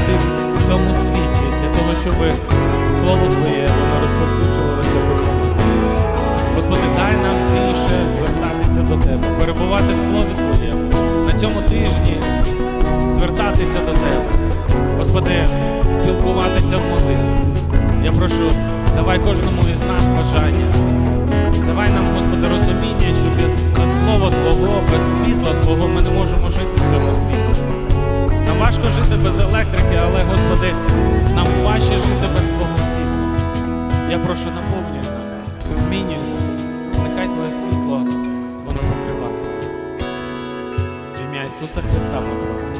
жити в цьому світі, для того, щоб слово Твоє воно розповсюджувалося по цьому світі. Господи, дай нам більше звертатися до Тебе, перебувати в Слові Твоєму, на цьому тижні звертатися до Тебе. Господи, спілкуватися в молитві. Я прошу, давай кожному із нас бажання. Давай нам, Господи, розуміння, що без, без Слова Твого, без світла Твого ми не можемо жити важко жити без електрики, але, Господи, нам важче жити без Твого світла. Я прошу, наповнюй нас, змінюй нас. Нехай Твоє світло, воно покриває нас. В ім'я Ісуса Христа ми просимо.